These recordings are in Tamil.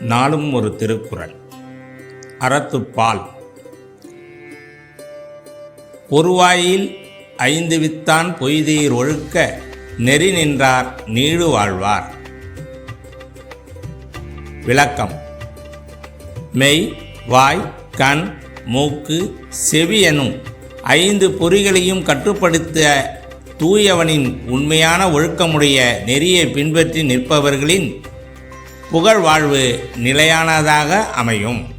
நாளும் ஒரு திருக்குறள். அறத்துப்பால் ஒருவாயில் ஐந்து வித்தான் பொய்தீர் ஒழுக்க நெறி நின்றார் நீடு வாழ்வார். விளக்கம். மெய் வாய் கண் மூக்கு செவி எனும் ஐந்து பொறிகளையும் கட்டுப்படுத்த தூயவனின் உண்மையான ஒழுக்கமுடைய நெறியை பின்பற்றி நிற்பவர்களின் புகழ் வாழ்வு நிலையானதாக அமையும்.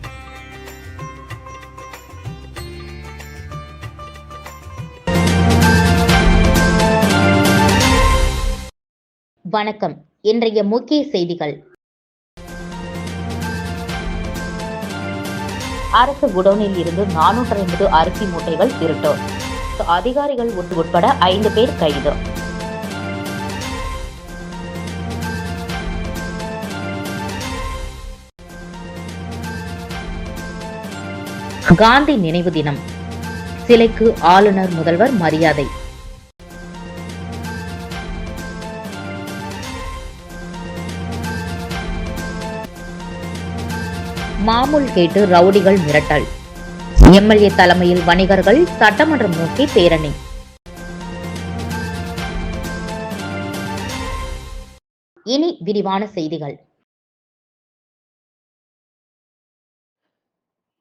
வணக்கம். இன்றைய முக்கிய செய்திகள். அரசு குடோனில் இருந்து நானூற்றி ஐம்பது அரிசி மூட்டைகள் திருட்டு. அதிகாரிகள் உட்பட ஐந்து பேர் கைது. காந்தி நினைவு தினம். சிலைக்கு ஆளுநர் முதல்வர் மரியாதை. மாமூல் கேட்டு ரவுடிகள் மிரட்டல். எம்எல்ஏ தலைமையில் வணிகர்கள் சட்டமன்றம் நோக்கி பேரணி. இனி விரிவான செய்திகள்.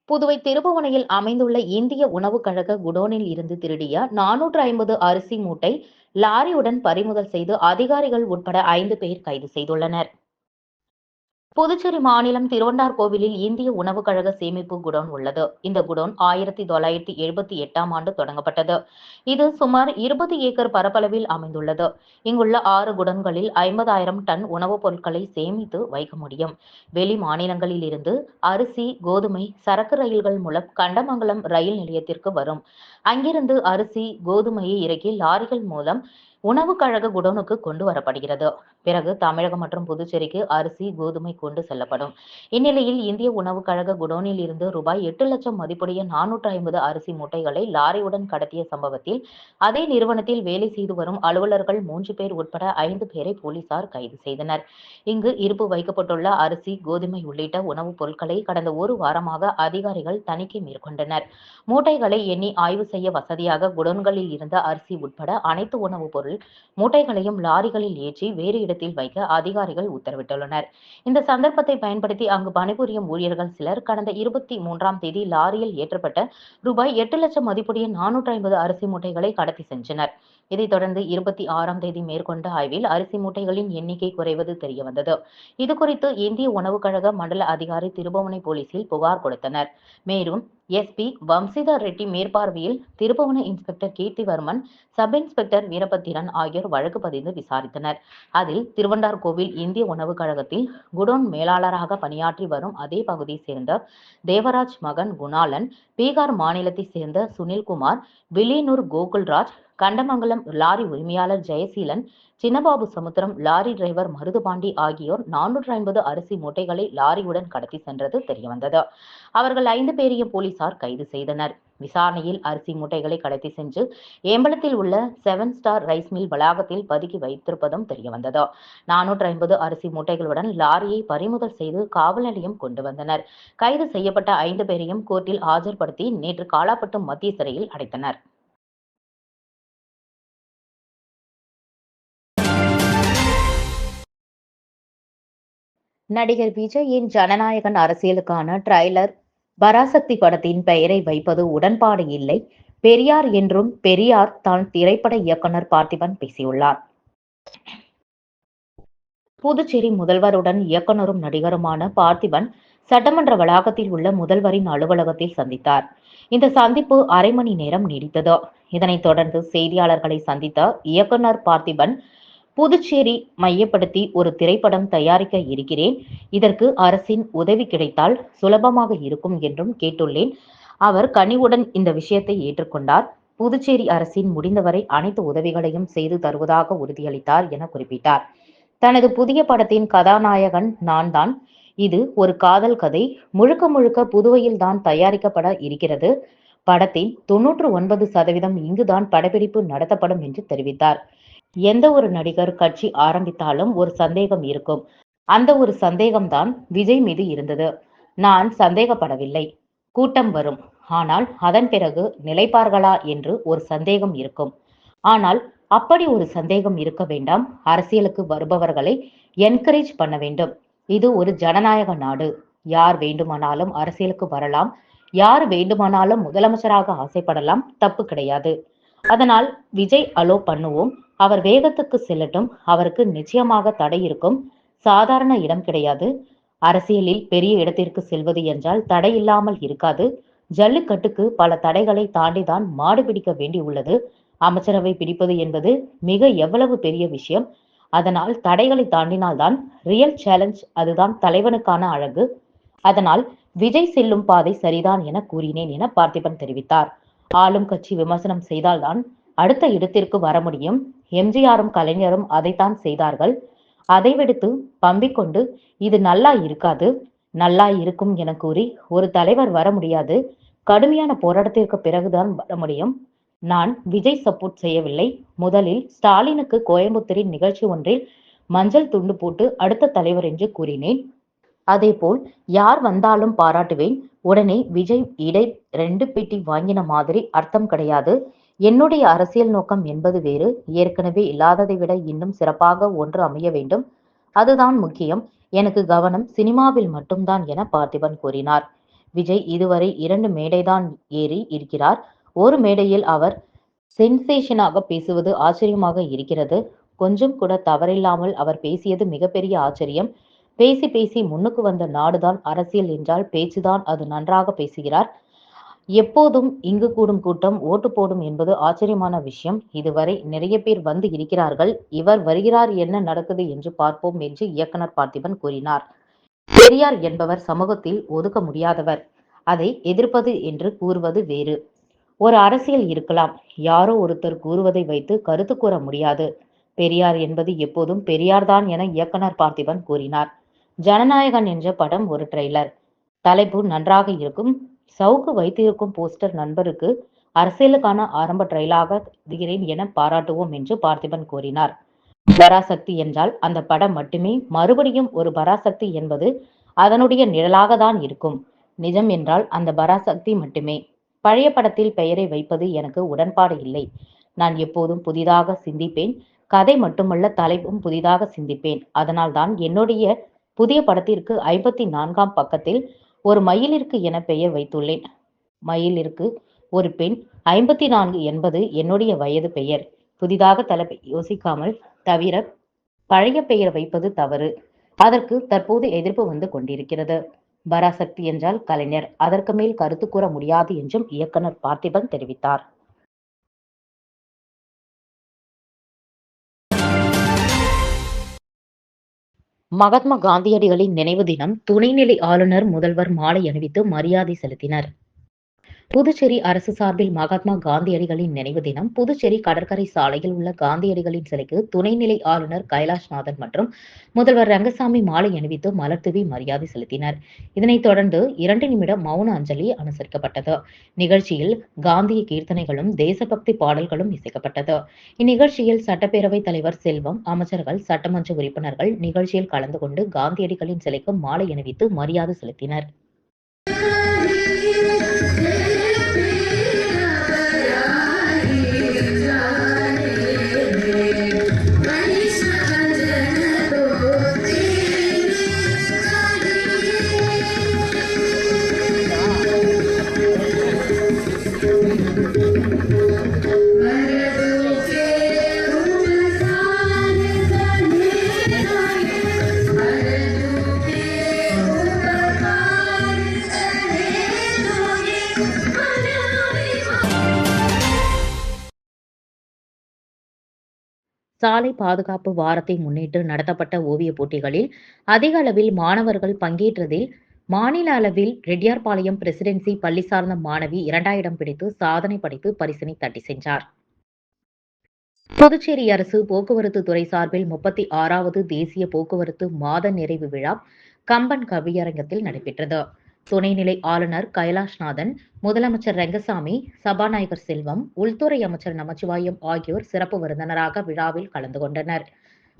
புதுவை திருபுவனையில் அமைந்துள்ள இந்திய உணவுக் கழக குடோனில் இருந்து திருடிய நானூற்று ஐம்பது அரிசி மூட்டை லாரியுடன் பறிமுதல் செய்து அதிகாரிகள் உட்பட ஐந்து பேர் கைது செய்துள்ளனர். புதுச்சேரி மாநிலம் திருவண்டார்கோவிலில் இந்திய உணவுக் கழக சேமிப்பு குடோன் உள்ளது. இந்த குடோன் ஆயிரத்தி தொள்ளாயிரத்தி எழுபத்தி எட்டாம் ஆண்டு தொடங்கப்பட்டது. இது சுமார் இருபது ஏக்கர் பரப்பளவில் அமைந்துள்ளது. இங்குள்ள ஆறு குடோன்களில் ஐம்பதாயிரம் டன் உணவுப் பொருட்களை சேமித்து வைக்க முடியும். வெளி மாநிலங்களில் இருந்து அரிசி கோதுமை சரக்கு ரயில்கள் மூலம் கண்டமங்கலம் ரயில் நிலையத்திற்கு வரும். அங்கிருந்து அரிசி கோதுமையை இறக்கி லாரிகள் மூலம் உணவு கழக குடோனுக்கு கொண்டு வரப்படுகிறது. பிறகு தமிழகம் மற்றும் புதுச்சேரிக்கு அரிசி கோதுமை கொண்டு செல்லப்படும். இந்நிலையில் இந்திய உணவு கழக குடோனில் இருந்து ரூபாய் எட்டு லட்சம் மதிப்புடைய நானூற்று ஐம்பது அரிசி மூட்டைகளை லாரியுடன் கடத்திய சம்பவத்தில் அதே நிறுவனத்தில் வேலை செய்து வரும் அலுவலர்கள் மூன்று பேர் உட்பட ஐந்து பேரை போலீசார் கைது செய்தனர். இங்கு இருப்பு வைக்கப்பட்டுள்ள அரிசி கோதுமை உள்ளிட்ட உணவுப் பொருட்களை கடந்த ஒரு வாரமாக அதிகாரிகள் தணிக்கை மேற்கொண்டனர். மூட்டைகளை எண்ணி ஆய்வு செய்ய வசதியாக குடோன்களில் இருந்த அரிசி உட்பட அனைத்து உணவுப் பொருள் மூட்டைகளையும் லாரிகளில் ஏற்றி வேறு இடத்தில் வைக்க அதிகாரிகள் உத்தரவிட்டுள்ளனர். இந்த சந்தர்ப்பத்தை பயன்படுத்தி அங்கு பணிபுரியும் ஊழியர்கள் சிலர் கடந்த இருபத்தி மூன்றாம் தேதி லாரியில் ஏற்றப்பட்ட ரூபாய் எட்டு லட்சம் மதிப்புடைய நானூற்றி ஐம்பது அரிசி மூட்டைகளை கடத்தி சென்றனர். இதைத் தொடர்ந்து இருபத்தி ஆறாம் தேதி மேற்கொண்ட ஆய்வில் அரிசி மூட்டைகளின் எண்ணிக்கை குறைவது தெரியவந்தது. இதுகுறித்து இந்திய உணவுக் கழக மண்டல அதிகாரி திருபுவனை போலீசில் புகார் கொடுத்தனர். மேலும் எஸ்பி வம்சிதர் ரெட்டி மேற்பார்வையில் திருபுவன inspector Keerthivarman sub inspector Veerabathiran ஆகியோர் வழக்கு பதிந்து விசாரித்தனர். அதில் திருவண்டார்கோவில் இந்திய உணவுக் கழகத்தில் குடோன் மேலாளராக பணியாற்றி வரும் அதே பகுதியைச் சேர்ந்த தேவராஜ் மகன் குணாலன் பீகார் மாநிலத்தைச் சேர்ந்த சுனில்குமார் வில்லியனூர் கோகுல்ராஜ் கண்டமங்கலம் லாரி உரிமையாளர் ஜெயசீலன் சின்னபாபு சமுத்திரம் லாரி டிரைவர் மருதுபாண்டி ஆகியோர் நானூற்று ஐம்பது அரிசி மூட்டைகளை லாரியுடன் கடத்தி சென்றது தெரியவந்தது. அவர்கள் ஐந்து பேரையும் போலீசார் கைது செய்தனர். விசாரணையில் அரிசி மூட்டைகளை கடத்தி சென்று ஏம்பலத்தில் உள்ள செவன் ஸ்டார் ரைஸ் மில் வளாகத்தில் பதுக்கி வைத்திருப்பதும் தெரியவந்தது. நானூற்று ஐம்பது அரிசி மூட்டைகளுடன் லாரியை பறிமுதல் செய்து காவல் நிலையம் கொண்டு வந்தனர். கைது செய்யப்பட்ட ஐந்து பேரையும் கோர்ட்டில் ஆஜர்படுத்தி நேற்று காலாப்பட்டு மத்திய சிறையில் அடைத்தனர். நடிகர் விஜயின் ஜனநாயகன் அரசியலுக்கான ட்ரைலர் பராசக்தி படத்தின் பெயரை வைப்பது உடன்பாடு இல்லை. பெரியார் என்றும் பெரியார் தான் திரைப்பட இயக்குனர் பார்த்திபன் பேசியுள்ளார். புதுச்சேரி முதல்வருடன் இயக்குனரும் நடிகருமான பார்த்திபன் சட்டமன்ற வளாகத்தில் உள்ள முதல்வரின் அலுவலகத்தில் சந்தித்தார். இந்த சந்திப்பு அரை மணி நேரம் நீடித்தது. இதனைத் தொடர்ந்து செய்தியாளர்களை சந்தித்த இயக்குனர் பார்த்திபன் புதுச்சேரி மையப்படுத்தி ஒரு திரைப்படம் தயாரிக்க இருக்கிறேன். இதற்கு அரசின் உதவி கிடைத்தால் சுலபமாக இருக்கும் என்றும் கேட்டுள்ளேன். அவர் கனிவுடன் இந்த விஷயத்தை ஏற்றுக்கொண்டார். புதுச்சேரி அரசின் முடிந்தவரை அனைத்து உதவிகளையும் செய்து தருவதாக உறுதியளித்தார் என குறிப்பிட்டார். தனது புதிய படத்தின் கதாநாயகன் நான் தான். இது ஒரு காதல் கதை. முழுக்க முழுக்க புதுவையில் தான் தயாரிக்கப்பட இருக்கிறது. படத்தின் தொன்னூற்று ஒன்பது சதவீதம் இங்குதான் படப்பிடிப்பு நடத்தப்படும் என்று தெரிவித்தார். எந்த ஒரு நடிகர் கட்சி ஆரம்பித்தாலும் ஒரு சந்தேகம் இருக்கும். அந்த ஒரு சந்தேகம்தான் விஜய் மீது இருந்தது. நான் சந்தேகப்படவில்லை. கூட்டம் வரும். ஆனால் அதன் பிறகு நிலைப்பார்களா என்று ஒரு சந்தேகம் இருக்கும். ஆனால் அப்படி ஒரு சந்தேகம் இருக்க வேண்டாம். அரசியலுக்கு வருபவர்களை என்கரேஜ் பண்ண வேண்டும். இது ஒரு ஜனநாயக நாடு. யார் வேண்டுமானாலும் அரசியலுக்கு வரலாம். யார் வேண்டுமானாலும் முதலமைச்சராக ஆசைப்படலாம். தப்பு கிடையாது. அதனால் விஜய் அலோ பண்ணுவோம். அவர் வேகத்துக்கு செல்லட்டும். அவருக்கு நிச்சயமாக தடை இருக்கும். சாதாரண இடம் கிடையாது. அரசியலில் பெரிய இடத்திற்கு செல்வது என்றால் தடை இல்லாமல் இருக்காது. ஜல்லிக்கட்டுக்கு பல தடைகளை தாண்டிதான் மாடு பிடிக்க வேண்டியுள்ளது அமைச்சரவை பிடிப்பது என்பது மிக எவ்வளவு பெரிய விஷயம். அதனால் தடைகளை தாண்டினால்தான் ரியல் சேலஞ்ச் அதுதான் தலைவனுக்கான அழகு. அதனால் விஜய் செல்லும் பாதை சரிதான் என கூறினேன் என பார்த்திபன் தெரிவித்தார். ஆளும் கட்சி விமர்சனம் செய்தால்தான் அடுத்த இடத்திற்கு வர முடியும். எம்ஜிஆரும் கலைஞரும் அதைத்தான் செய்தார்கள். அதை விடுத்து பம்பிக்கொண்டு இது நல்லா இருக்காது நல்லா இருக்கும் என கூறி ஒரு தலைவர் வர முடியாது. கடுமையான போராட்டத்திற்கு பிறகுதான் வர முடியும். நான் விஜய் சப்போர்ட் செய்யவில்லை. முதலில் ஸ்டாலினுக்கு கோயம்புத்தூரின் நிகழ்ச்சி ஒன்றில் மஞ்சள் துண்டு போட்டு அடுத்த தலைவர் என்று கூறினேன். அதேபோல் யார் வந்தாலும் பாராட்டுவேன். உடனே விஜய் இடை ரெண்டு பெட்டி வாங்கின மாதிரி அர்த்தம் கிடையாது. என்னுடைய அரசியல் நோக்கம் என்பது வேறு. ஏற்கனவே இல்லாததை விட இன்னும் சிறப்பாக ஒன்று அமைய வேண்டும். அதுதான் முக்கியம். எனக்கு கவனம் சினிமாவில் மட்டும்தான் என பார்த்திபன் கூறினார். விஜய் இதுவரை இரண்டு மேடைதான் ஏறி இருக்கிறார். ஒரு மேடையில் அவர் சென்சேஷனாக பேசுவது ஆச்சரியமாக இருக்கிறது. கொஞ்சம் கூட தவறில்லாமல் அவர் பேசியது மிகப்பெரிய ஆச்சரியம். பேசி பேசி முன்னுக்கு வந்த நாடுதான் அரசியல் என்றால் பேச்சுதான் அது நன்றாக பேசுகிறார். எப்போதும் இங்கு கூடும் கூட்டம் ஓட்டு போடும் என்பது ஆச்சரியமான விஷயம். இதுவரை நிறைய பேர் வந்து இருக்கிறார்கள். இவர் வருகிறார் என்ன நடக்குது என்று பார்ப்போம் என்று இயக்குனர் பார்த்திபன் கூறினார். பெரியார் என்பவர் சமூகத்தில் ஒதுக்க முடியாதவர். அதை எதிர்ப்பது என்று கூறுவது வேறு. ஒரு அரசியல் இருக்கலாம். யாரோ ஒருத்தர் கூறுவதை வைத்து கருத்து கூற முடியாது. பெரியார் என்பது எப்போதும் பெரியார்தான் என இயக்குனர் பார்த்திபன் கூறினார். ஜனநாயகன் என்ற படம் ஒரு ட்ரெய்லர். தலைப்பு நன்றாக இருக்கும். சவுக்கு வைத்திருக்கும் போஸ்டர் நண்பருக்கு அரசியலுக்கான ஆரம்ப ட்ரெயிலாக திகிறேன் என பாராட்டுவோம் என்று பார்த்திபன் கூறினார். பராசக்தி என்றால் அந்த படம் மட்டுமே. மறுபடியும் ஒரு பராசக்தி என்பது அதனுடைய நிழலாக தான் இருக்கும். நிஜம் என்றால் அந்த பராசக்தி மட்டுமே. பழைய படத்தில் பெயரை வைப்பது எனக்கு உடன்பாடு இல்லை. நான் எப்போதும் புதிதாக சிந்திப்பேன். கதை மட்டுமல்ல தலைப்பும் புதிதாக சிந்திப்பேன். அதனால் தான் என்னுடைய புதிய படத்திற்கு ஐம்பத்தி நான்காம் பக்கத்தில் ஒரு மயிலிற்கு என பெயர் வைத்துள்ளேன். மயிலிற்கு ஒரு பெண் ஐம்பத்தி நான்கு என்பது என்னுடைய வயது பெயர். புதிதாக தலைப்பை யோசிக்காமல் தவிர பழைய பெயர் வைப்பது தவறு. அதற்கு தற்போது எதிர்ப்பு வந்து கொண்டிருக்கிறது. பராசக்தி என்றால் கலைஞர். அதற்கு மேல் கருத்து கூற முடியாது என்றும் இயக்குனர் பார்த்திபன் தெரிவித்தார். மகாத்மா காந்தியடிகளின் நினைவு தினம் துணைநிலை ஆளுநர் முதல்வர் மாலை அணிவித்து மரியாதை செலுத்தினர். புதுச்சேரி அரசு சார்பில் மகாத்மா காந்தியடிகளின் நினைவு தினம் புதுச்சேரி கடற்கரை சாலையில் உள்ள காந்தியடிகளின் சிலைக்கு துணைநிலை ஆளுநர் கைலாஷ்நாதன் மற்றும் முதல்வர் ரங்கசாமி மாலை அணிவித்து மலர்தூவி மரியாதை செலுத்தினர். இதனைத் தொடர்ந்து இரண்டு நிமிட மௌன அஞ்சலி அனுசரிக்கப்பட்டது. நிகழ்ச்சியில் காந்திய கீர்த்தனைகளும் தேசபக்தி பாடல்களும் இசைக்கப்பட்டது. இந்நிகழ்ச்சியில் சட்டப்பேரவைத் தலைவர் செல்வம் அமைச்சர்கள் சட்டமன்ற உறுப்பினர்கள் நிகழ்ச்சியில் கலந்து கொண்டு காந்தியடிகளின் சிலைக்கு மாலை அணிவித்து மரியாதை செலுத்தினர். சாலை பாதுகாப்பு வாரத்தை முன்னிட்டு நடத்தப்பட்ட ஓவியப் போட்டிகளில் அதிக அளவில் மாணவர்கள் பங்கேற்றதில் மாநில அளவில் ரெட்டியார்பாளையம் பிரசிடென்சி பள்ளி சார்ந்த மாணவி இரண்டாயிரம் பிடித்து சாதனை படைத்து பரிசினை தட்டி சென்றார். புதுச்சேரி அரசு போக்குவரத்து துறை சார்பில் முப்பத்தி ஆறாவது தேசிய போக்குவரத்து மாத நிறைவு விழா கம்பன் கவியரங்கத்தில் நடைபெற்றது. துணைநிலை ஆளுநர் கைலாஷ்நாதன் முதலமைச்சர் ரங்கசாமி சபாநாயகர் செல்வம் உள்துறை அமைச்சர் நமச்சிவாயம் ஆகியோர் சிறப்பு விருந்தினராக விழாவில் கலந்து கொண்டனர்.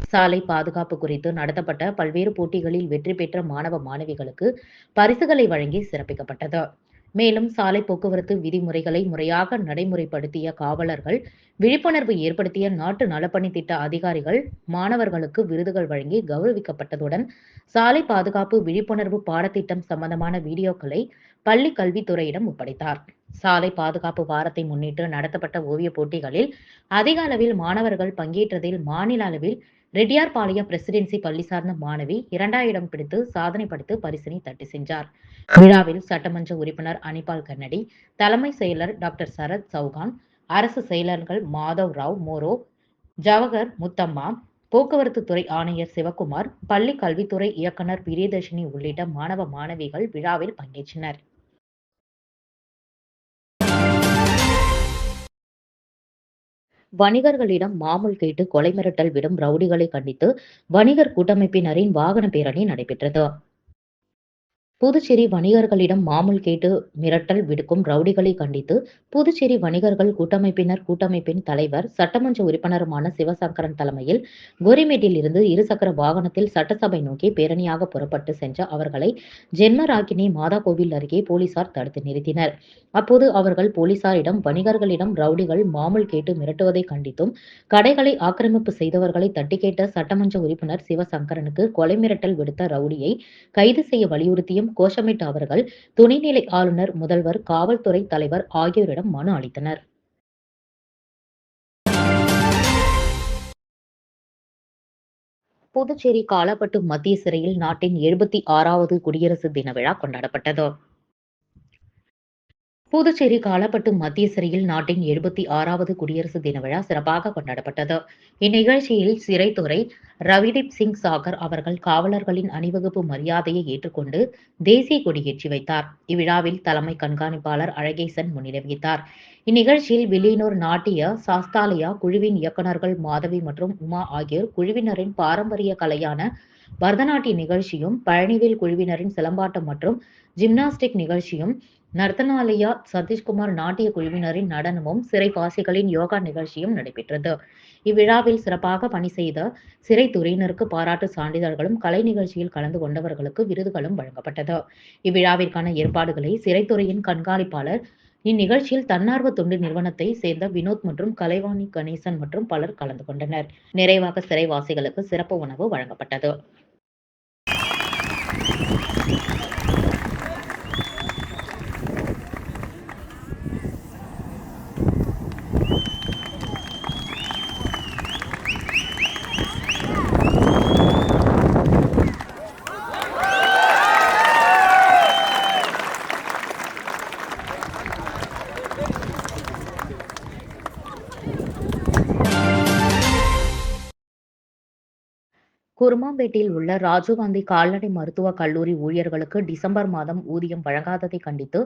சாலை பாதுகாப்பு குறித்து நடத்தப்பட்ட பல்வேறு போட்டிகளில் வெற்றி பெற்ற மாணவ மாணவிகளுக்கு பரிசுகளை வழங்கி சிறப்பிக்கப்பட்டது. மேலும் சாலை போக்குவரத்து விதிமுறைகளை முறையாக நடைமுறைப்படுத்திய காவலர்கள் விழிப்புணர்வு ஏற்படுத்திய நாட்டு நலப்பணி திட்ட அதிகாரிகள் மாணவர்களுக்கு விருதுகள் வழங்கி கௌரவிக்கப்பட்டதுடன் சாலை பாதுகாப்பு விழிப்புணர்வு பாடத்திட்டம் சம்பந்தமான வீடியோக்களை பள்ளி கல்வித்துறையிடம் ஒப்படைத்தார். சாலை பாதுகாப்பு வாரத்தை முன்னிட்டு நடத்தப்பட்ட ஓவிய போட்டிகளில் அதிக அளவில் மாணவர்கள் பங்கேற்றதில் மாநில அளவில் ரெட்டியார்பாளையம் பிரசிடென்சி பள்ளி சார்ந்த மாணவி இரண்டாயிரம் பிடித்து சாதனை படைத்து பரிசினை தட்டி சென்றார். விழாவில் சட்டமன்ற உறுப்பினர் அனிபால் கன்னடி தலைமை செயலர் டாக்டர் சரத் சௌகான் அரசு செயலர்கள் மாதவ் ராவ் மோரோ ஜவஹர் முத்தம்மா போக்குவரத்து துறை ஆணையர் சிவகுமார் பள்ளி கல்வித்துறை இயக்குனர் பிரியதர்ஷினி உள்ளிட்ட மாணவ மாணவிகள் விழாவில் பங்கேற்றனர். வணிகர்களிடம் மாமூல் கேட்டு கொலை மிரட்டல் விடும் ரவுடிகளை கண்டித்து வணிகர் கூட்டமைப்பினரின் வாகன பேரணி நடைபெற்றது. புதுச்சேரி வணிகர்களிடம் மாமூல் கேட்டு மிரட்டல் விடுக்கும் ரவுடிகளை கண்டித்து புதுச்சேரி வணிகர்கள் கூட்டமைப்பினர் கூட்டமைப்பின் தலைவர் சட்டமன்ற உறுப்பினருமான சிவசங்கரன் தலைமையில் கோரிமேட்டில் இருந்து இருசக்கர வாகனத்தில் சட்டசபை நோக்கி பேரணியாக புறப்பட்டு சென்ற அவர்களை ஜென்மராகினி மாதா கோவில் அருகே போலீசார் தடுத்து நிறுத்தினர். அப்போது அவர்கள் போலீசாரிடம் வணிகர்களிடம் ரவுடிகள் மாமூல் கேட்டு மிரட்டுவதை கண்டித்தும் கடைகளை ஆக்கிரமிப்பு செய்தவர்களை தட்டி கேட்ட சட்டமன்ற உறுப்பினர் சிவசங்கரனுக்கு கொலை மிரட்டல் விடுத்த ரவுடியை கைது செய்ய வலியுறுத்தியும் கோஷமிட்ட அவர்கள் துணைநிலை ஆளுநர் முதல்வர் காவல்துறை தலைவர் ஆகியோரிடம் மனு அளித்தனர். புதுச்சேரி காலாப்பட்டு மத்திய சிறையில் நாட்டின் எழுபத்தி ஆறாவது குடியரசு தின விழா கொண்டாடப்பட்டது. புதுச்சேரி காலப்பட்டு மத்திய சிறையில் நாட்டின் எழுபத்தி ஆறாவது குடியரசு தின விழா சிறப்பாக கொண்டாடப்பட்டது. இந்நிகழ்ச்சியில் சிறைத்துறை ரவிதீப் சிங் சாகர் அவர்கள் காவலர்களின் அணிவகுப்பு மரியாதையை ஏற்றுக்கொண்டு தேசிய கொடியேற்றி வைத்தார். இவ்விழாவில் தலைமை கண்காணிப்பாளர் அழகேசன் முன்னிலை வகித்தார் இந்நிகழ்ச்சியில் வில்லியனூர் நாட்டிய சாஸ்தாலயா குழுவின் இயக்குநர்கள் மாதவி மற்றும் உமா ஆகியோர் குழுவினரின் பாரம்பரிய கலையான பரதநாட்டிய நிகழ்ச்சியும் பழனிவேல் குழுவினரின் சிலம்பாட்டம் மற்றும் ஜிம்னாஸ்டிக் நிகழ்ச்சியும் நர்த்தனாலயா சதீஷ்குமார் நாட்டிய குழுவினரின் நடனமும் சிறைவாசிகளின் யோகா நிகழ்ச்சியும் நடைபெற்றது. இவ்விழாவில் சிறப்பாக பணி செய்த சிறைத்துறையினருக்கு பாராட்டு சான்றிதழ்களும் கலை நிகழ்ச்சியில் கலந்து கொண்டவர்களுக்கு விருதுகளும் வழங்கப்பட்டது. இவ்விழாவிற்கான ஏற்பாடுகளை சிறைத்துறையின் கண்காணிப்பாளர் இந்நிகழ்ச்சியில் தன்னார்வ தொண்டு நிறுவனத்தை சேர்ந்த வினோத் மற்றும் கலைவாணி கணேசன் மற்றும் பலர் கலந்து கொண்டனர். நிறைவாக சிறைவாசிகளுக்கு சிறப்பு உணவு வழங்கப்பட்டது. குருமாம்பேட்டையில் உள்ள ராஜீவ்காந்தி கால்நடை மருத்துவக் கல்லூரி ஊழியர்களுக்கு டிசம்பர் மாதம் ஊதியம் வழங்காததை கண்டித்து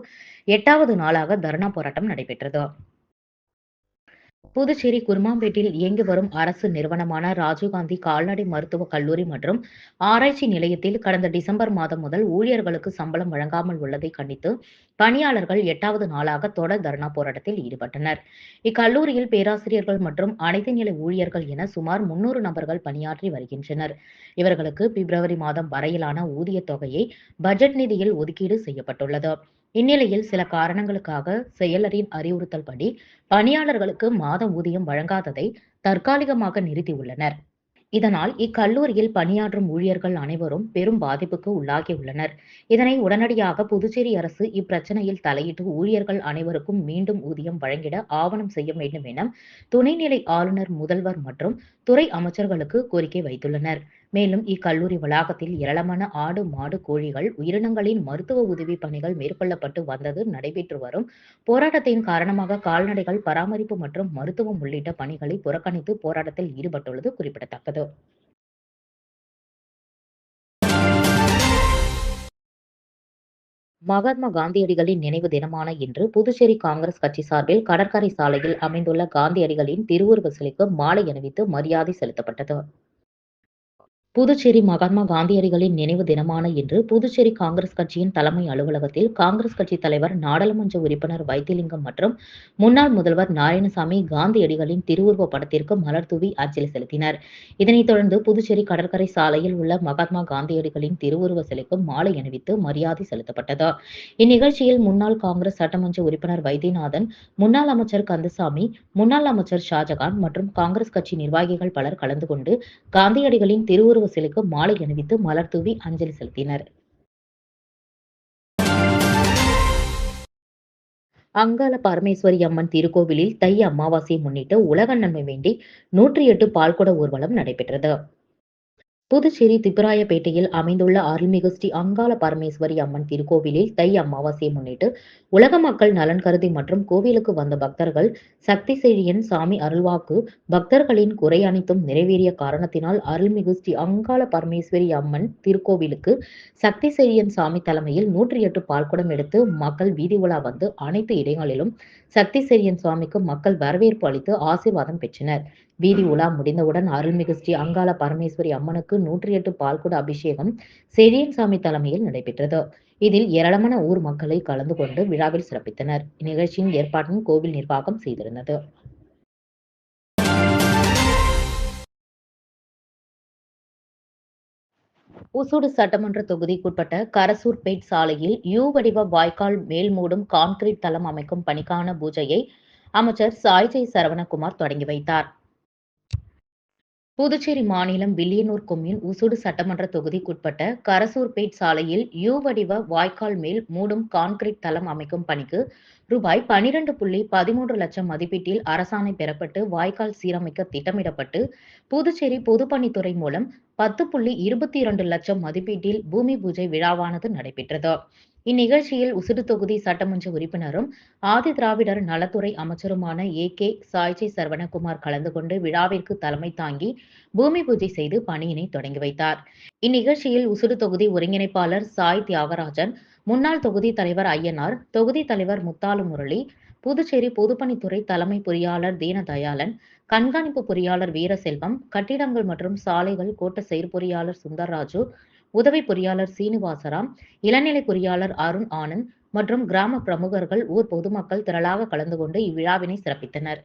எட்டாவது நாளாக தர்ணா போராட்டம் நடைபெற்றது. புதுச்சேரி குருமாம்பேட்டில் இயங்கி வரும் அரசு நிறுவனமான ராஜீவ்காந்தி கால்நடை மருத்துவக் கல்லூரி மற்றும் ஆராய்ச்சி நிலையத்தில் கடந்த டிசம்பர் மாதம் முதல் ஊழியர்களுக்கு சம்பளம் வழங்காமல் உள்ளதை கண்டித்து பணியாளர்கள் எட்டாவது நாளாக தொடர் தர்ணா போராட்டத்தில் ஈடுபட்டனர். இக்கல்லூரியில் பேராசிரியர்கள் மற்றும் அனைத்து நிலை ஊழியர்கள் என சுமார் முன்னூறு நபர்கள் பணியாற்றி வருகின்றனர். இவர்களுக்கு பிப்ரவரி மாதம் வரையிலான ஊதிய தொகையை பட்ஜெட் நிதியில் ஒதுக்கீடு செய்யப்பட்டுள்ளது. இந்நிலையில் சில காரணங்களுக்காக செயலரின் அறிவுறுத்தல்படி பணியாளர்களுக்கு மாத ஊதியம் வழங்காததை தற்காலிகமாக நிறுத்தியுள்ளனர். இதனால் இக்கல்லூரியில் பணியாற்றும் ஊழியர்கள் அனைவரும் பெரும் பாதிப்புக்கு உள்ளாகியுள்ளனர். இதனை உடனடியாக புதுச்சேரி அரசு இப்பிரச்சனையில் தலையிட்டு ஊழியர்கள் அனைவருக்கும் மீண்டும் ஊதியம் வழங்கிட ஆவணம் செய்ய வேண்டும் என துணைநிலை ஆளுநர் முதல்வர் மற்றும் துறை அமைச்சர்களுக்கு கோரிக்கை வைத்துள்ளனர். மேலும் இக்கல்லூரி வளாகத்தில் ஏராளமான ஆடு மாடு கோழிகள் உயிரினங்களின் மருத்துவ உதவி பணிகள் மேற்கொள்ளப்பட்டு வந்தது நடைபெற்று வரும். போராட்டத்தின் காரணமாக கால்நடைகள் பராமரிப்பு மற்றும் மருத்துவம் உள்ளிட்ட பணிகளை புறக்கணித்து போராட்டத்தில் ஈடுபட்டுள்ளது குறிப்பிடத்தக்கது. மகாத்மா காந்தியடிகளின் நினைவு தினமான இன்று புதுச்சேரி காங்கிரஸ் கட்சி சார்பில் கடற்கரை சாலையில் அமைந்துள்ள காந்தியடிகளின் திருவுருவ சிலைக்கு மாலை அணிவித்து மரியாதை செலுத்தப்பட்டது. புதுச்சேரி மகாத்மா காந்தியடிகளின் நினைவு தினமான இன்று புதுச்சேரி காங்கிரஸ் கட்சியின் தலைமை அலுவலகத்தில் காங்கிரஸ் கட்சி தலைவர் நாடாளுமன்ற உறுப்பினர் வைத்திலிங்கம் மற்றும் முன்னாள் முதல்வர் நாராயணசாமி காந்தியடிகளின் திருவுருவ படத்திற்கு மலர் தூவி அஞ்சலி செலுத்தினர். இதனைத் தொடர்ந்து புதுச்சேரி கடற்கரை சாலையில் உள்ள மகாத்மா காந்தியடிகளின் திருவுருவ சிலைக்கு மாலை அணிவித்து மரியாதை செலுத்தப்பட்டது. இந்நிகழ்ச்சியில் முன்னாள் காங்கிரஸ் சட்டமன்ற உறுப்பினர் வைத்தியநாதன் முன்னாள் அமைச்சர் கந்தசாமி முன்னாள் அமைச்சர் ஷாஜகான் மற்றும் காங்கிரஸ் கட்சி நிர்வாகிகள் பலர் கலந்து கொண்டு காந்தியடிகளின் திருவுருவ சிலைக்கு மாலை அணிவித்து மலர் தூவி அஞ்சலி செலுத்தினர். அங்காள பரமேஸ்வரி அம்மன் திருக்கோவிலில் தை அமாவாசையை முன்னிட்டு உலக நன்மை வேண்டி நூற்றி எட்டு பால்குட ஊர்வலம் நடைபெற்றது. புதுச்சேரி திப்புராயப்பேட்டையில் அமைந்துள்ள அருள்மிகு ஸ்ரீ அங்காள பரமேஸ்வரி அம்மன் திருக்கோவிலில் தை அமாவாசையை முன்னிட்டு உலக மக்கள் நலன் கருதி மற்றும் கோவிலுக்கு வந்த பக்தர்கள் சக்தி செழியன் சாமி அருள்வாக்கு பக்தர்களின் குறை அனைத்தும் நிறைவேறிய காரணத்தினால் அருள்மிகு ஸ்ரீ அங்காள பரமேஸ்வரி அம்மன் திருக்கோவிலுக்கு சக்தி செழியன் சாமி தலைமையில் நூற்றி எட்டு பால்குடம் எடுத்து மக்கள் வீதி உலா வந்து அனைத்து இடங்களிலும் சக்தி செழியன் சுவாமிக்கு மக்கள் வரவேற்பு அளித்து ஆசீர்வாதம் பெற்றனர். வீதி உலா முடிந்தவுடன் அருள்மிகு ஸ்ரீ அங்காள பரமேஸ்வரி அம்மனுக்கு நூற்றி எட்டு பால்குட அபிஷேகம் செழியன் சாமி தலைமையில் நடைபெற்றது. இதில் ஏராளமான ஊர் மக்களை கலந்து கொண்டு விழாவில் சிறப்பித்தனர். இந்நிகழ்ச்சியின் ஏற்பாட்டின் கோவில் நிர்வாகம் செய்திருந்தது. உசூடு சட்டமன்ற தொகுதிக்குட்பட்ட கரசூர்பேட் சாலையில் யூ வடிவ வாய்க்கால் மேல் மூடும் கான்கிரீட் தளம் அமைக்கும் பணிக்கான பூஜையை அமைச்சர் சாய்ஜெய் சரவணகுமார் தொடங்கி வைத்தார். புதுச்சேரி மாநிலம் வில்லியனூர் கொம்யூன் உசுடு சட்டமன்ற தொகுதிக்குட்பட்ட கரசூர்பேட் சாலையில் யூ வடிவ வாய்க்கால் மேல் மூடும் கான்கிரீட் தளம் அமைக்கும் பணிக்கு ரூபாய் பனிரெண்டு புள்ளி பதிமூன்று லட்சம் மதிப்பீட்டில் அரசாணை பெறப்பட்டு வாய்க்கால் சீரமைக்க திட்டமிடப்பட்டு புதுச்சேரி பொதுப்பணித்துறை மூலம் பத்து புள்ளி இருபத்தி இரண்டு லட்சம் மதிப்பீட்டில் பூமி பூஜை விழாவானது நடைபெற்றது. இந்நிகழ்ச்சியில் உசுடு தொகுதி சட்டமன்ற உறுப்பினரும் ஆதி திராவிடர் நலத்துறை அமைச்சருமான ஏ கே சாய்ஜி சரவணகுமார் கலந்து கொண்டு விழாவிற்கு தலைமை தாங்கி பூமி பூஜை செய்து பணியினை தொடங்கி வைத்தார். இந்நிகழ்ச்சியில் உசுடு தொகுதி ஒருங்கிணைப்பாளர் சாய் தியாகராஜன் முன்னாள் தொகுதி தலைவர் ஐயனார் தொகுதி தலைவர் முத்தாலு முரளி புதுச்சேரி பொதுப்பணித்துறை தலைமை பொறியாளர் தீனதயாளன் கண்காணிப்பு பொறியாளர் வீரசெல்வம் கட்டிடங்கள் மற்றும் சாலைகள் கோட்ட செயற்பொறியாளர் சுந்தர்ராஜு உதவி பொறியாளர் சீனிவாசராம் இளநிலை பொறியாளர் அருண் ஆனந்த் மற்றும் கிராம பிரமுகர்கள் ஊர் பொதுமக்கள் திரளாக கலந்து கொண்டு இவ்விழாவினை சிறப்பித்தனர்.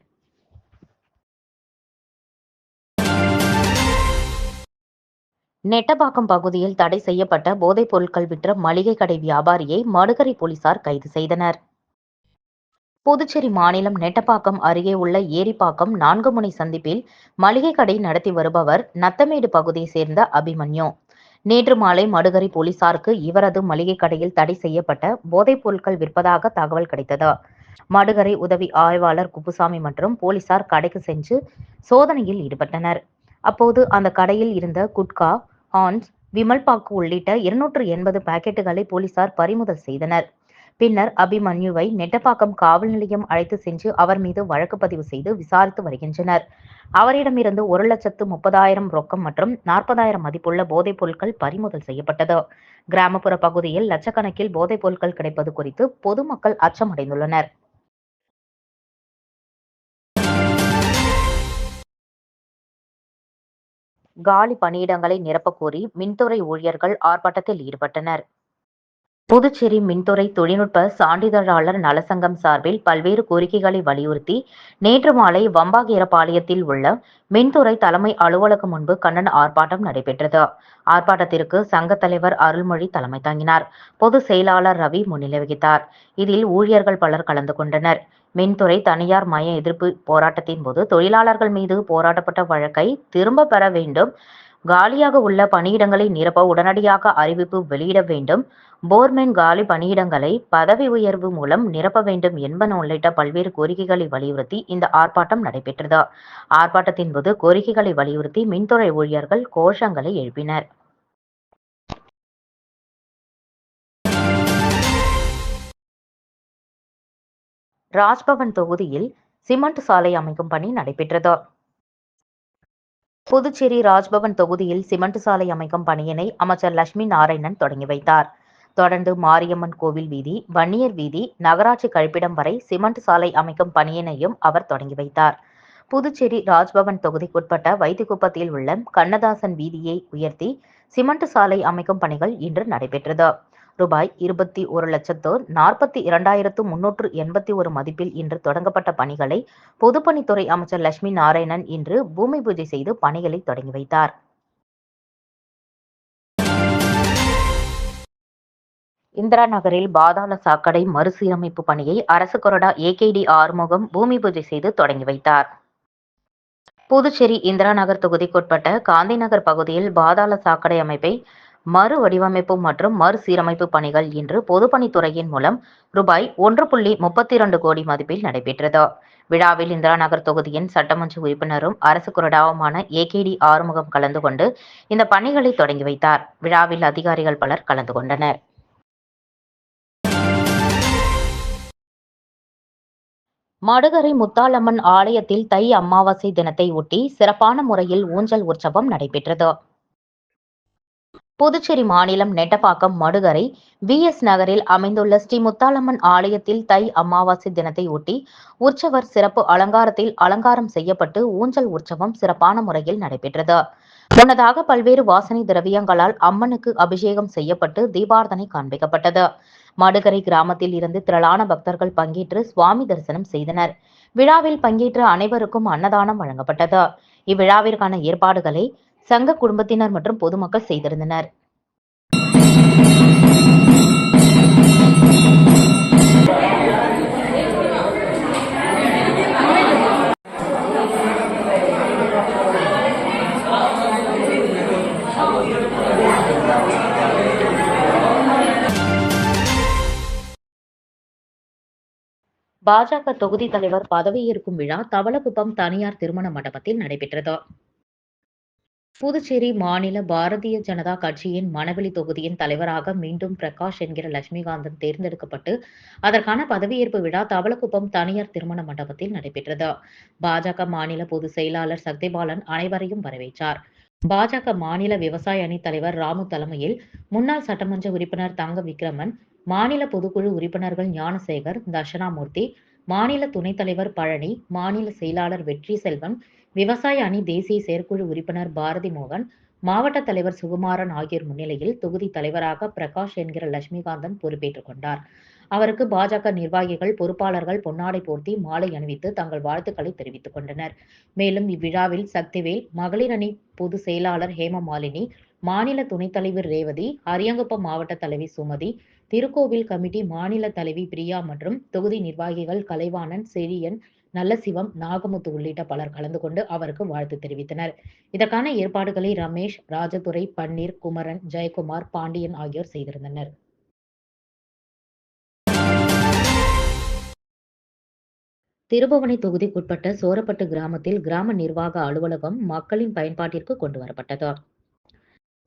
நெட்டபாக்கம் பகுதியில் தடை செய்யப்பட்ட போதைப் பொருட்கள் விற்ற மளிகை கடை வியாபாரியை மடுகரை போலீசார் கைது செய்தனர். புதுச்சேரி மாநிலம் நெட்டப்பாக்கம் அருகே உள்ள ஏரிப்பாக்கம் நான்கு முனை சந்திப்பில் மளிகை கடை நடத்தி வருபவர் நத்தமேடு பகுதியை சேர்ந்த அபிமன்யு. நேற்று மாலை மடுகரை போலீசாருக்கு இவரது மளிகை கடையில் தடை செய்யப்பட்ட போதைப் பொருட்கள் விற்பதாக தகவல் கிடைத்தது. மடுகரை உதவி ஆய்வாளர் குப்புசாமி மற்றும் போலீசார் கடைக்கு சென்று சோதனையில் ஈடுபட்டனர். அப்போது அந்த கடையில் இருந்த குட்கா ஹான்ஸ் விமல் பாக்கு உள்ளிட்ட இருநூற்று எண்பது பாக்கெட்டுகளை போலீசார் பறிமுதல் செய்தனர். பின்னர் அபிமன்யுவை நெட்டப்பாக்கம் காவல் நிலையம் அழைத்து சென்று அவர் மீது வழக்கு பதிவு செய்து விசாரித்து வருகின்றனர். அவரிடமிருந்து ஒரு லட்சத்து முப்பதாயிரம் ரொக்கம் மற்றும் நாற்பதாயிரம் மதிப்புள்ள போதைப் பொருட்கள் பறிமுதல் செய்யப்பட்டது. கிராமப்புற பகுதியில் லட்சக்கணக்கில் போதைப் பொருட்கள் கிடைப்பது குறித்து பொதுமக்கள் அச்சமடைந்துள்ளனர். காலி பணியிடங்களை நிரப்பக் கோரி மின்துறை ஊழியர்கள் ஆர்ப்பாட்டத்தில் ஈடுபட்டனர். புதுச்சேரி மின்துறை தொழில்நுட்ப சான்றிதழாளர் நலசங்கம் சார்பில் பல்வேறு கோரிக்கைகளை வலியுறுத்தி நேற்று மாலை வம்பாகீரபாளையத்தில் உள்ள மின்துறை தலைமை அலுவலகம் முன்பு கண்ணன் ஆர்ப்பாட்டம் நடைபெற்றது. ஆர்ப்பாட்டத்திற்கு சங்க தலைவர் அருள்மொழி தலைமை தாங்கினார். பொதுச் செயலாளர் ரவி முன்னிலை வகித்தார். இதில் ஊழியர்கள் பலர் கலந்து கொண்டனர். மின்துறை தனியார் மய எதிர்ப்பு போராட்டத்தின் போது தொழிலாளர்கள் மீது போராட்டப்பட்ட வழக்கை திரும்ப பெற வேண்டும் காலியாக உள்ள பணியிடங்களை நிரப்ப உடனடியாக அறிவிப்பு வெளியிட வேண்டும். போர்மேன் காலி பணியிடங்களை பதவி உயர்வு மூலம் நிரப்ப வேண்டும் என்பன உள்ளிட்ட பல்வேறு கோரிக்கைகளை வலியுறுத்தி இந்த ஆர்ப்பாட்டம் நடைபெற்றது. ஆர்ப்பாட்டத்தின் போது கோரிக்கைகளை வலியுறுத்தி மின்துறை ஊழியர்கள் கோஷங்களை எழுப்பினர். ராஜ்பவன் தொகுதியில் சிமெண்ட் சாலை அமைக்கும் பணி நடைபெற்றது. புதுச்சேரி ராஜ்பவன் தொகுதியில் சிமெண்ட் சாலை அமைக்கும் பணியினை அமைச்சர் லட்சுமி நாராயணன் தொடங்கி வைத்தார். தொடர்ந்து மாரியம்மன் கோவில் வீதி வன்னியர் வீதி நகராட்சி கழிப்பிடம் வரை சிமெண்ட் சாலை அமைக்கும் பணியினையும் அவர் தொடங்கி வைத்தார். புதுச்சேரி ராஜ்பவன் தொகுதிக்குட்பட்ட வைத்திக்குப்பத்தில் உள்ள கண்ணதாசன் வீதியை உயர்த்தி சிமெண்ட் சாலை அமைக்கும் பணிகள் இன்று நடைபெற்றது. ரூபாய் இருபத்தி ஒரு லட்சத்து நாற்பத்தி இரண்டாயிரத்து முன்னூற்று எண்பத்தி ஒரு மதிப்பில் இன்று தொடங்கப்பட்ட பணிகளை பொதுப்பணித்துறை அமைச்சர் லட்சுமி நாராயணன் இன்று பூமி பூஜை செய்து பணிகளை தொடங்கி வைத்தார். இந்திரா நகரில் பாதாள சாக்கடை மறுசீரமைப்பு பணியை அரசு கொறடா ஏகேடி ஆறுமுகம் பூமி பூஜை செய்து தொடங்கி வைத்தார். புதுச்சேரி இந்திரா நகர் தொகுதிக்குட்பட்ட காந்தி நகர் பகுதியில் பாதாள சாக்கடை அமைப்பை மறு வடிவமைப்பு மற்றும் மறுசீரமைப்பு பணிகள் இன்று பொதுப்பணித்துறையின் மூலம் ரூபாய் ஒன்று புள்ளி முப்பத்தி இரண்டு கோடி மதிப்பில் நடைபெற்றது. விழாவில் இந்திரா நகர் தொகுதியின் சட்டமன்ற உறுப்பினரும் அரசு கொறடாவுமான ஏகேடி ஆறுமுகம் கலந்து கொண்டு இந்த பணிகளை தொடங்கி வைத்தார். விழாவில் அதிகாரிகள் பலர் கலந்து கொண்டனர். மடுகரை முத்தாலம்மன் ஆலயத்தில் தை அமாவாசை தினத்தை ஒட்டி சிறப்பான முறையில் ஊஞ்சல் உற்சவம் நடைபெற்றது. புதுச்சேரி மாநிலம் நெட்டப்பாக்கம் மடுகரை வி எஸ் நகரில் அமைந்துள்ள ஸ்ரீ முத்தாலம்மன் ஆலயத்தில் தை அமாவாசை தினத்தை ஒட்டி உற்சவர் சிறப்பு அலங்காரத்தில் அலங்காரம் செய்யப்பட்டு ஊஞ்சல் உற்சவம் சிறப்பான முறையில் நடைபெற்றது. முன்னதாக பல்வேறு வாசனை திரவியங்களால் அம்மனுக்கு அபிஷேகம் செய்யப்பட்டு தீபார்த்தனை காண்பிக்கப்பட்டது. மடுகரை கிராமத்தில் இருந்து திரளான பக்தர்கள் பங்கேற்று சுவாமி தரிசனம் செய்தனர். விழாவில் பங்கேற்ற அனைவருக்கும் அன்னதானம் வழங்கப்பட்டது. இவ்விழாவிற்கான ஏற்பாடுகளை சங்க குடும்பத்தினர் மற்றும் பொதுமக்கள் செய்திருந்தனர். பாஜக தொகுதி தலைவர் பதவியேற்கும் விழா தவளகுப்பம் தனியார் திருமண மண்டபத்தில் நடைபெற்றது. புதுச்சேரி மாநில பாரதிய ஜனதா கட்சியின் மணவெளி தொகுதியின் தலைவராக மீண்டும் பிரகாஷ் என்கிற லட்சுமிகாந்தன் தேர்ந்தெடுக்கப்பட்டு அதற்கான பதவியேற்பு விழா தவளக்குப்பம் தனியார் திருமண மண்டபத்தில் நடைபெற்றது. பாஜக மாநில பொதுச் செயலாளர் சக்திபாலன் அனைவரையும் வரவேற்றார். பாஜக மாநில விவசாய அணி தலைவர் ராமு தலைமையில் முன்னாள் சட்டமன்ற உறுப்பினர் தங்க விக்ரமன் மாநில பொதுக்குழு உறுப்பினர்கள் ஞானசேகர் தர்ஷனாமூர்த்தி மாநில துணைத் தலைவர் பழனி மாநில செயலாளர் வெற்றி செல்வன் விவசாய அணி தேசிய செயற்குழு உறுப்பினர் பாரதி மோகன் மாவட்ட தலைவர் சுகுமாரன் ஆகியோர் முன்னிலையில் தொகுதி தலைவராக பிரகாஷ் என்கிற லட்சுமிகாந்தன் பொறுப்பேற்றுக் கொண்டார். அவருக்கு பாஜக நிர்வாகிகள் பொறுப்பாளர்கள் பொன்னாடை போர்த்தி மாலை அணிவித்து தங்கள் வாழ்த்துக்களை தெரிவித்துக் கொண்டனர். மேலும் இவ்விழாவில் சக்திவேல் மகளிர் அணி பொதுச் செயலாளர் ஹேமமாலினி மாநில துணைத் தலைவர் ரேவதி அரியங்குப்பம் மாவட்ட தலைவி சுமதி திருக்கோவில் கமிட்டி மாநில தலைவி பிரியா மற்றும் தொகுதி நிர்வாகிகள் கலைவாணன் செழியன் நல்ல சிவம் நாகமுத்து உள்ளிட்ட பலர் கலந்து கொண்டு அவருக்கு வாழ்த்து தெரிவித்தனர். இதற்கான ஏற்பாடுகளை ரமேஷ் ராஜதுரை பன்னீர் குமரன் ஜெயக்குமார் பாண்டியன் ஆகியோர் செய்திருந்தனர். திருபுவனை தொகுதிக்குட்பட்ட சோரப்பட்டு கிராமத்தில் கிராம நிர்வாக அலுவலகம் மக்களின் பயன்பாட்டிற்கு கொண்டு வரப்பட்டது.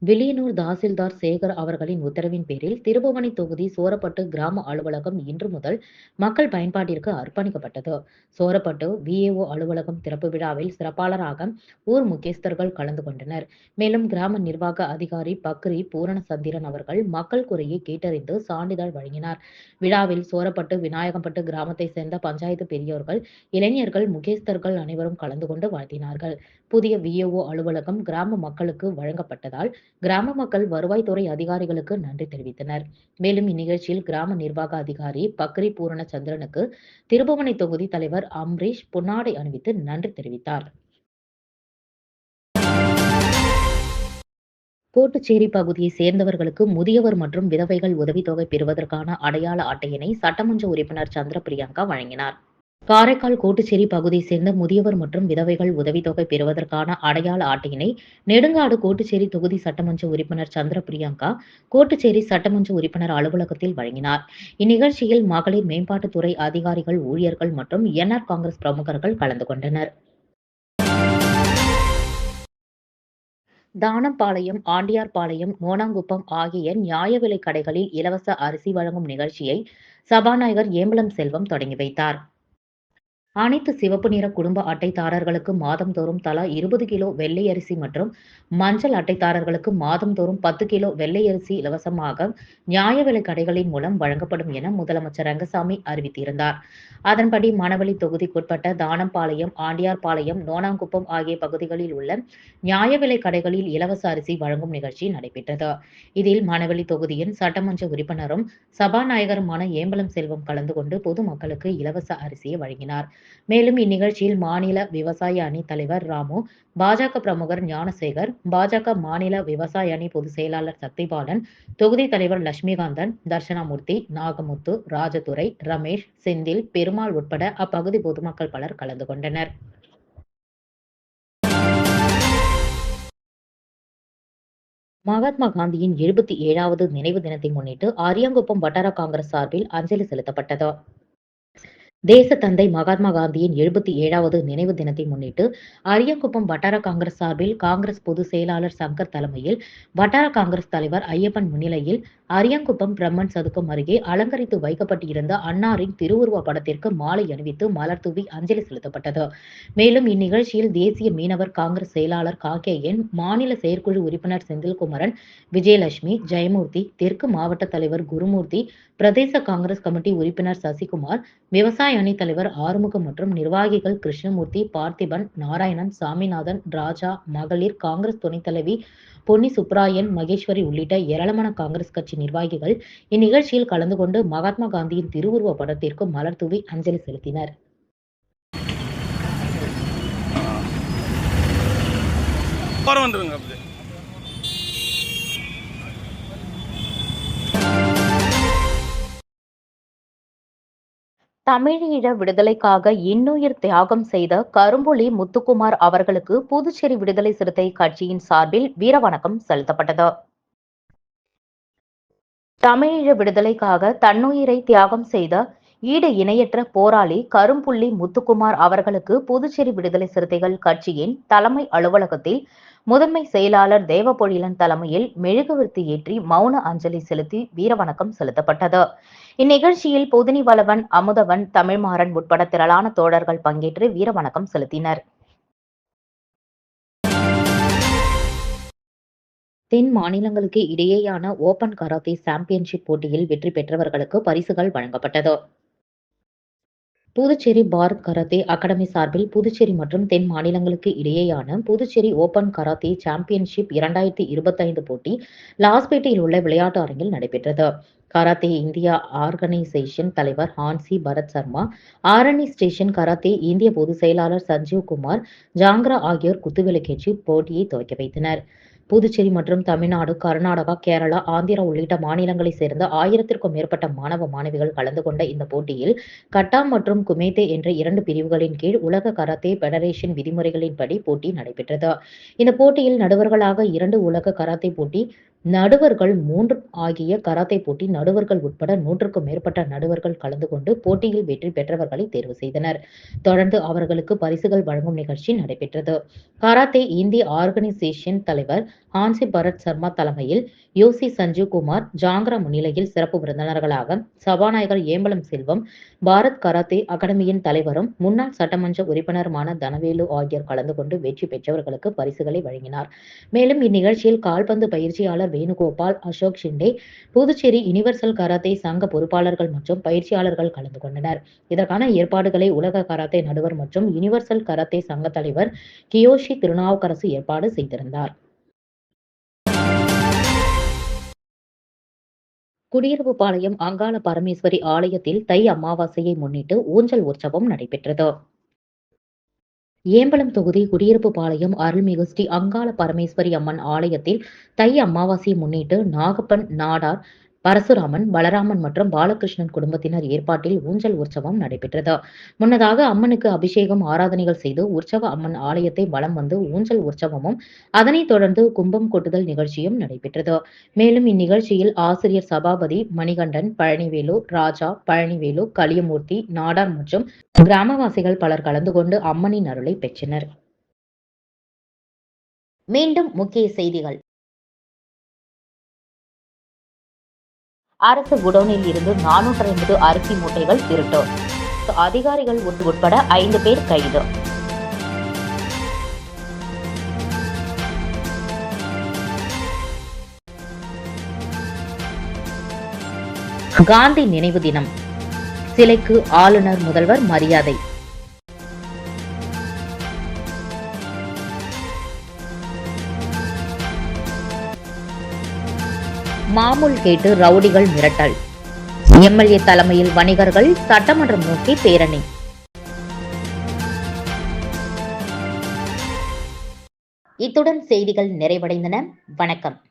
வில்லியனூர் தாசில்தார் சேகர் அவர்களின் உத்தரவின் பேரில் திருபுவனை தொகுதி சோரப்பட்டு கிராம அலுவலகம் இன்று முதல் மக்கள் பயன்பாட்டிற்கு அர்ப்பணிக்கப்பட்டது. சோரப்பட்டு விஏஓ அலுவலகம் திறப்பு விழாவில் சிறப்பாளராக ஊர் முக்கியஸ்தர்கள் கலந்து கொண்டனர். மேலும் கிராம நிர்வாக அதிகாரி பக்ரி பூரணசந்திரன் அவர்கள் மக்கள் குறையை கேட்டறிந்து சான்றிதழ் வழங்கினார். விழாவில் சோரப்பட்டு விநாயகம்பட்டு கிராமத்தை சேர்ந்த பஞ்சாயத்து பெரியோர்கள் இளைஞர்கள் முக்கியஸ்தர்கள் அனைவரும் கலந்து கொண்டு வாழ்த்தினார்கள். புதிய விஏஓ அலுவலகம் கிராம மக்களுக்கு வழங்கப்பட்டதால் கிராம மக்கள் வருவாய்த்துறை அதிகாரிகளுக்கு நன்றி தெரிவித்தனர். மேலும் இந்நிகழ்ச்சியில் கிராம நிர்வாக அதிகாரி பக்ரி பூரண சந்திரனுக்கு திருபுவனை தொகுதி தலைவர் அம்ரீஷ் பொன்னாடை அணிவித்து நன்றி தெரிவித்தார். கோட்டுச்சேரி பகுதியை சேர்ந்தவர்களுக்கு முதியவர் மற்றும் விதவைகள் உதவித்தொகை பெறுவதற்கான அடையாள அட்டையினை சட்டமன்ற உறுப்பினர் சந்திர பிரியங்கா வழங்கினார். காரைக்கால் கோட்டுச்சேரி பகுதியை சேர்ந்த முதியவர் மற்றும் விதவைகள் உதவித்தொகை பெறுவதற்கான அடையாள அட்டையினை நெடுங்காடு கோட்டுச்சேரி தொகுதி சட்டமன்ற உறுப்பினர் சந்திர பிரியங்கா கோட்டுச்சேரி சட்டமன்ற உறுப்பினர் அலுவலகத்தில் வழங்கினார். இந்நிகழ்ச்சியில் மகளிர் மேம்பாட்டுத்துறை அதிகாரிகள் ஊழியர்கள் மற்றும் என்ஆர் காங்கிரஸ் பிரமுகர்கள் கலந்து கொண்டனர். தானம்பாளையம் ஆண்டியார்பாளையம் மோனாங்குப்பம் ஆகிய நியாய விலைக் கடைகளில் இலவச அரிசி வழங்கும் நிகழ்ச்சியை சபாநாயகர் ஏம்பலம் செல்வம் தொடங்கி வைத்தார். அனைத்து சிவப்பு நிற குடும்ப அட்டைதாரர்களுக்கு மாதம்தோறும் தலா இருபது கிலோ வெள்ளை அரிசி மற்றும் மஞ்சள் அட்டைதாரர்களுக்கு மாதம்தோறும் பத்து கிலோ வெள்ளை அரிசி இலவசமாக நியாய விலை கடைகளின் மூலம் வழங்கப்படும் என முதலமைச்சர் ரங்கசாமி அறிவித்திருந்தார். அதன்படி மணவெளி தொகுதிக்குட்பட்ட தானம்பாளையம் ஆண்டியார்பாளையம் நோனாங்குப்பம் ஆகிய பகுதிகளில் உள்ள நியாய விலை கடைகளில் இலவச அரிசி வழங்கும் நிகழ்ச்சி நடைபெற்றது. இதில் மணவெளி தொகுதியின் சட்டமன்ற உறுப்பினரும் சபாநாயகருமான ஏம்பலம் செல்வம் கலந்து கொண்டு பொதுமக்களுக்கு இலவச அரிசியை வழங்கினார். மேலும் இந்நிகழ்ச்சியில் மாநில விவசாய அணி தலைவர் ராமு பாஜக பிரமுகர் ஞானசேகர் பாஜக மாநில விவசாய அணி பொதுச் செயலாளர் சக்திபாலன் தொகுதி தலைவர் லட்சுமிகாந்தன் தர்ஷனாமூர்த்தி நாகமுத்து ராஜதுரை ரமேஷ் செந்தில் பெருமாள் உட்பட அப்பகுதி பொதுமக்கள் பலர் கலந்து கொண்டனர். மகாத்மா காந்தியின் எழுபத்தி ஏழாவது நினைவு தினத்தை முன்னிட்டு அரியாங்குப்பம் வட்டார காங்கிரஸ் சார்பில் அஞ்சலி செலுத்தப்பட்டது. தேச தந்தை மகாத்மா காந்தியின் எழுபத்தி ஏழாவது நினைவு தினத்தை முன்னிட்டு அரியங்குப்பம் வட்டார காங்கிரஸ் சார்பில் காங்கிரஸ் பொதுச் செயலாளர் சங்கர் தலைமையில் வட்டார காங்கிரஸ் தலைவர் ஐயப்பன் முன்னிலையில் அரியங்குப்பம் பிரம்மன் சதுக்கம் அருகே அலங்கரித்து வைக்கப்பட்டிருந்த அன்னாரின் திருவுருவ படத்திற்கு மாலை அணிவித்து மலர் தூவி அஞ்சலி செலுத்தப்பட்டது. மேலும் இந்நிகழ்ச்சியில் தேசிய மீனவர் காங்கிரஸ் செயலாளர் காக்கேயன் மாநில செயற்குழு உறுப்பினர் செந்தில்குமரன் விஜயலட்சுமி ஜெயமூர்த்தி தெற்கு மாவட்ட தலைவர் குருமூர்த்தி பிரதேச காங்கிரஸ் கமிட்டி உறுப்பினர் சசிகுமார் விவசாய அணி தலைவர் ஆறுமுகம் மற்றும் நிர்வாகிகள் கிருஷ்ணமூர்த்தி பார்த்திபன் நாராயணன் சாமிநாதன் ராஜா மகளிர் காங்கிரஸ் துணைத் தலைவி பொன்னி சுப்ராயன் மகேஸ்வரி உள்ளிட்ட ஏராளமான காங்கிரஸ் கட்சி நிர்வாகிகள் இந்நிகழ்ச்சியில் கலந்து கொண்டு மகாத்மா காந்தியின் திருவுருவ படத்திற்கு மலர் தூவி அஞ்சலி செலுத்தினர். வந்துருங்க தமிழீழ விடுதலைக்காக இன்னுயிர் தியாகம் செய்த கரும்புலி முத்துக்குமார் அவர்களுக்கு புதுச்சேரி விடுதலை சிறுத்தை கட்சியின் சார்பில் வீரவணக்கம் செலுத்தப்பட்டது. தமிழீழ விடுதலைக்காக தன்னுயிரை தியாகம் செய்த ஈடு இணையற்ற போராளி கரும்புள்ளி முத்துக்குமார் அவர்களுக்கு புதுச்சேரி விடுதலை சிறுத்தைகள் கட்சியின் தலைமை அலுவலகத்தில் முதன்மை செயலாளர் தேவபொழிலன் தலைமையில் மெழுகுவர்த்தி ஏற்றி மௌன அஞ்சலி செலுத்தி வீரவணக்கம் செலுத்தப்பட்டது. இந்நிகழ்ச்சியில் பொதினி வளவன் அமுதவன் தமிழ்மாறன் உட்பட திரளான தோழர்கள் பங்கேற்று வீரவணக்கம் செலுத்தினர். தென் மாநிலங்களுக்கு இடையேயான ஓபன் கராத்தே சாம்பியன்ஷிப் போட்டியில் வெற்றி பெற்றவர்களுக்கு பரிசுகள் வழங்கப்பட்டது. புதுச்சேரி பாரத் கராத்தே அகாடமி சார்பில் புதுச்சேரி மற்றும் தென் மாநிலங்களுக்கு இடையேயான புதுச்சேரி ஓபன் கராத்தே சாம்பியன்ஷிப் இரண்டாயிரத்தி இருபத்தைந்து போட்டி லாஸ்பேட்டையில் உள்ள விளையாட்டு அரங்கில் நடைபெற்றது. கராத்தே இந்தியா ஆர்கனைசேஷன் தலைவர் hanshi Bharath Sharma Arani station karate இந்திய பொதுச் செயலாளர் சஞ்சீவ் குமார் ஜாங்ரா ஆகியோர் குத்துவிளக்கேற்றி போட்டியை துவக்கி வைத்தனர். புதுச்சேரி மற்றும் தமிழ்நாடு கர்நாடகா கேரளா ஆந்திரா உள்ளிட்ட மாநிலங்களைச் சேர்ந்த ஆயிரத்திற்கும் மேற்பட்ட மாணவ மாணவிகள் கலந்து கொண்ட இந்த போட்டியில் கட்டா மற்றும் குமேதே என்ற இரண்டு பிரிவுகளின் கீழ் உலக கராத்தே பெடரேஷன் விதிமுறைகளின்படி போட்டி நடைபெற்றது. இந்த போட்டியில் நடுவர்களாக இரண்டு உலக கராத்தே போட்டி நடுவர்கள் மூன்று ஆகிய கராத்தே போட்டி நடுவர்கள் உட்பட நூற்றுக்கும் மேற்பட்ட நடுவர்கள் கலந்து கொண்டு போட்டியில் வெற்றி பெற்றவர்களை தேர்வு செய்தனர். தொடர்ந்து அவர்களுக்கு பரிசுகள் வழங்கும் நிகழ்ச்சி நடைபெற்றது. கராத்தே இந்திய ஆர்கனைசேஷன் தலைவர் ஹான்சி பரத் சர்மா தலைமையில் யோசி சஞ்சீவ் குமார் ஜாங்கரா முன்னிலையில் சிறப்பு விருந்தினர்களாக சபாநாயகர் ஏம்பலம் செல்வம் பாரத் கராத்தே அகாடமியின் தலைவரும் முன்னாள் சட்டமன்ற உறுப்பினருமான தனவேலு ஆகியோர் கலந்து கொண்டு வெற்றி பெற்றவர்களுக்கு பரிசுகளை வழங்கினார். மேலும் இந்நிகழ்ச்சியில் கால்பந்து பயிற்சியாளர் வேணுகோபால் அசோக் ஷிண்டே புதுச்சேரி யுனிவர்சல் கராத்தே சங்க பொறுப்பாளர்கள் மற்றும் பயிற்சியாளர்கள் கலந்து கொண்டனர். இதற்கான ஏற்பாடுகளை உலக கராத்தே நடுவர் மற்றும் யுனிவர்சல் கராத்தே சங்க தலைவர் கியோஷி திருநாவுக்கரசு ஏற்பாடு செய்திருந்தார். குடியிருப்பு பாளையம் அங்காள பரமேஸ்வரி ஆலயத்தில் தை அமாவாசையை முன்னிட்டு ஊஞ்சல் உற்சவம் நடைபெற்றது. ஏம்பலம் தொகுதி குடியிருப்பு பாளையம் அருள்மிகு ஸ்ரீ அங்காள பரமேஸ்வரி அம்மன் ஆலயத்தில் தை அமாவாசையை முன்னிட்டு நாகப்பன் நாடார் பரசுராமன் பலராமன் மற்றும் பாலகிருஷ்ணன் குடும்பத்தினர் ஏற்பாட்டில் ஊஞ்சல் உற்சவம் நடைபெற்றது. முன்னதாக அம்மனுக்கு அபிஷேகம் ஆராதனைகள் செய்து உற்சவ அம்மன் ஆலயத்தை வலம் வந்து ஊஞ்சல் உற்சவமும் அதனைத் தொடர்ந்து கும்பம் கொட்டுதல் நிகழ்ச்சியும் நடைபெற்றது. மேலும் இந்நிகழ்ச்சியில் ஆசிரியர் சபாபதி மணிகண்டன் பழனிவேலு ராஜா பழனிவேலு கலியமூர்த்தி நாடார் மற்றும் கிராமவாசிகள் பலர் கலந்து கொண்டு அம்மனின் அருளை பெற்றனர். மீண்டும் முக்கிய செய்திகள். அரசு குடோனில் இருந்து நானூற்றி ஐம்பது அரிசி மூட்டைகள் திருட்டு. அதிகாரிகள் உட்- உட்பட ஐந்து பேர் கைது. காந்தி நினைவு தினம். சிலைக்கு ஆளுநர் முதல்வர் மரியாதை. மாமூல் கேட்டு ரவுடிகள் மிரட்டல். எம்எல்ஏ தலைமையில் வணிகர்கள் சட்டமன்றம் நோக்கி பேரணி. இத்துடன் செய்திகள் நிறைவடைந்தன. வணக்கம்.